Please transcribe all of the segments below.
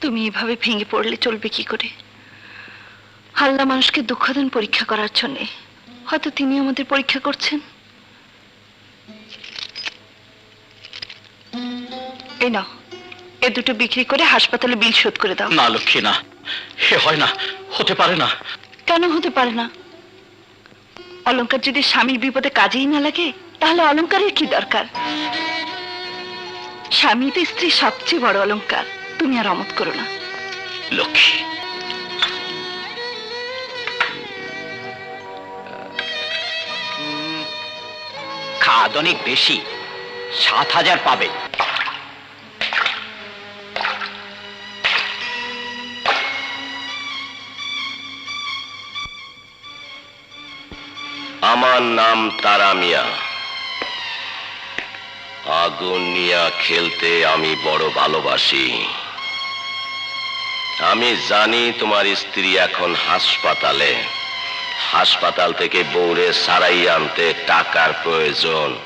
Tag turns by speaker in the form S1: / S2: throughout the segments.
S1: তুমি এভাবে ভেঙে পড়লে চলবে কি করে? আল্লাহ মানুষকে দুঃখ দেন পরীক্ষা করার জন্যে হয়তো তিনি আমাদের পরীক্ষা করছেন। এই নাও এ দুটো বিক্রি করে হাসপাতালে বিল শোধ করে দাও।
S2: না লক্ষ্মী না। হে হয় না হতে পারে না।
S1: কেন হতে পারে না? অলংকার যদি স্বামীর বিপদে কাজেই না লাগে তাহলে অলংকারের কি দরকার? স্বামী তো স্ত্রী সবচেয়ে বড় অলংকার তুমি আর অমত করো না।
S2: লক্ষ্মী। খাদ অনেক বেশি, সাত হাজার পাবে।
S3: আমার নাম তারা মিয়া আগুন নিয়া খেলতে আমি বড় ভালোবাসি। আমি জানি তোমার স্ত্রী এখন হাসপাতালে। হাসপাতাল থেকে বউরে সারাই আনতে টাকার প্রয়োজন।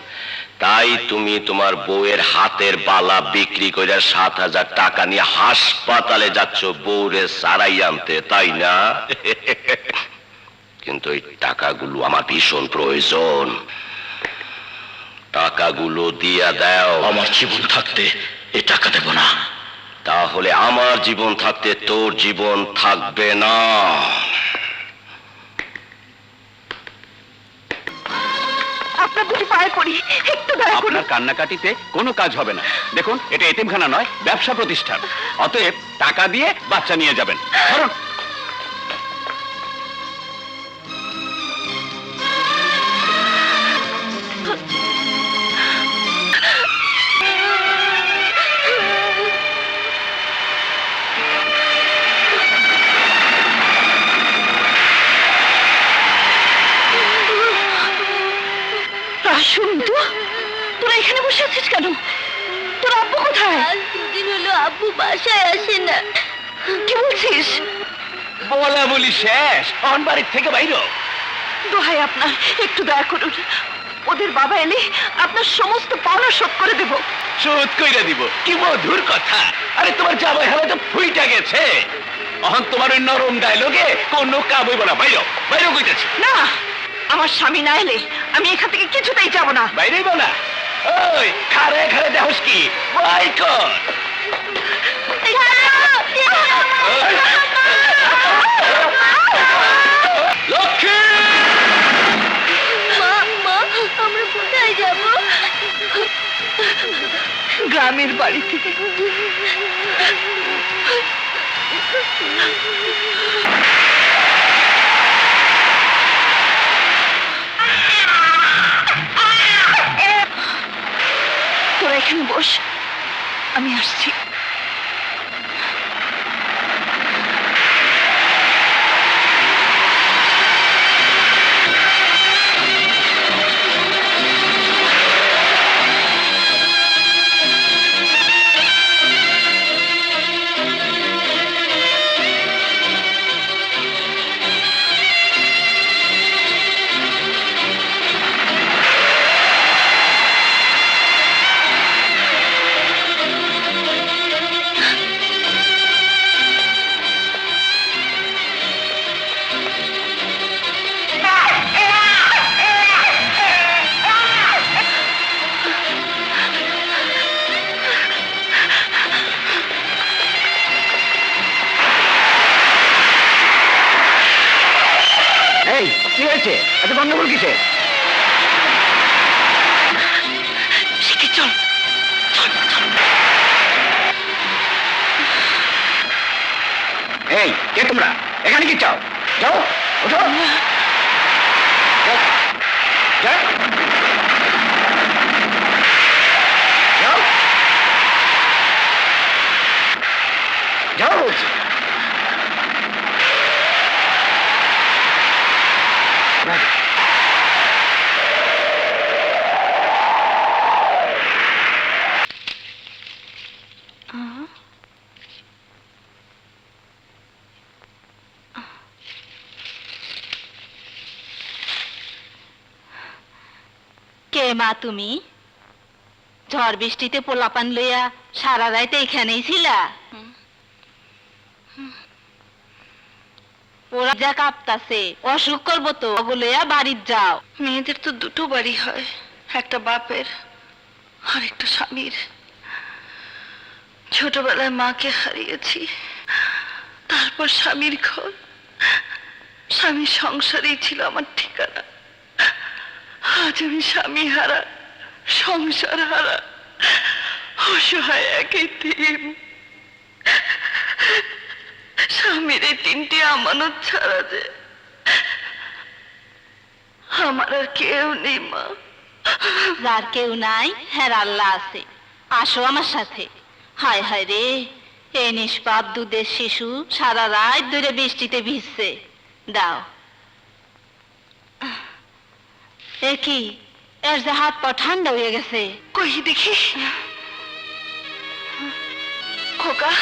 S3: তাই তুমি তোমার বউয়ের হাতের বালা বিক্রি করে সাত হাজার টাকা নিয়ে হাসপাতালে যাচ্ছ, বউরে সারাই আনতে, তাই না? কিন্তু এই টাকাগুলো আমার ভীষণ প্রয়োজন। টাকাগুলো দিয়া দাও।
S2: আমার জীবন থাকতে এ টাকা দেব না।
S3: তাহলে আমার জীবন থাকতে তোর জীবন থাকবে না।
S1: আপনার
S2: কান্নাকাটিতে কোনো কাজ হবে না। দেখুন এটা এতিমখানা নয় ব্যবসা প্রতিষ্ঠান। অতএব টাকা দিয়ে বাচ্চা নিয়ে যাবেন। ধরুন
S1: শুন তো। তোরা এখানে বসে আছিস কেন? তোর আব্বু কোথায়?
S4: দুদিন হলো আব্বু বাসায় আসে না।
S1: কি বলছিস?
S2: বলা বলি শেষ অন বাড়ির থেকে বাইর।
S1: দোহাই আপনার একটু দয়া করুন। ওদের বাবা এলে আপনার সমস্ত পাওনা শোধ করে দেব।
S2: শোধ কইরা দিব। কি মধুর কথা। আরে তোমার জামাই হালে তো ফুইটা গেছে। অহন তোমার ওই নরম ডায়লগে কোনো কাম হইব না বাইর বাইর কইতেছি।
S1: না আমার স্বামী না এলে আমি এখান থেকে কিছুতেই যাব না।
S2: বাইরেই না। ওই খারে খারে দেহস কি? বাই কর লক্ষ্মী!
S4: মা মা আমরা কোথায় যাব?
S1: গ্রামের বাড়িতে তোরা আমি আসছি।
S2: কি হয়েছে? এত গন্ডগোল কিসে এই কে তোমরা? এখানে কি চাও? যাও ওঠো। যাও। যাও বলছি
S4: কে মা তুমি? ঝড় বৃষ্টিতে পোলাপান লইয়া সারা রাইতে এখানেই ছিলা? ওরা যা কাঁপতাছে, অসুখ করব তো ওগুলোয়া বাড়ির যাও।
S1: মেয়েদের তো দুটো বাড়ি হয়, একটা বাপের আর একটা স্বামীর। ছোটবেলায় মাকে হারিয়েছি, তারপর স্বামীর ঘর, স্বামীর সংসারেই ছিল আমার ঠিকানা। আজ আমি স্বামী হারা, সংসার হারা, অসহায় একই দিন স্বামীর এই তিনটি আমানত ছাড়া যে আমার আর কেউ নেই, মা।
S4: যার কেউ নাই হ্যাঁ আল্লাহ আছে। আসো আমার সাথে। হায় হায় রে এ নিষ্পাপ দুধের শিশু সারা রাত ধরে বৃষ্টিতে ভিজছে। দাও। এ কি এর যে হাত পা ঠান্ডা হয়ে গেছে
S1: কই দেখি খোকা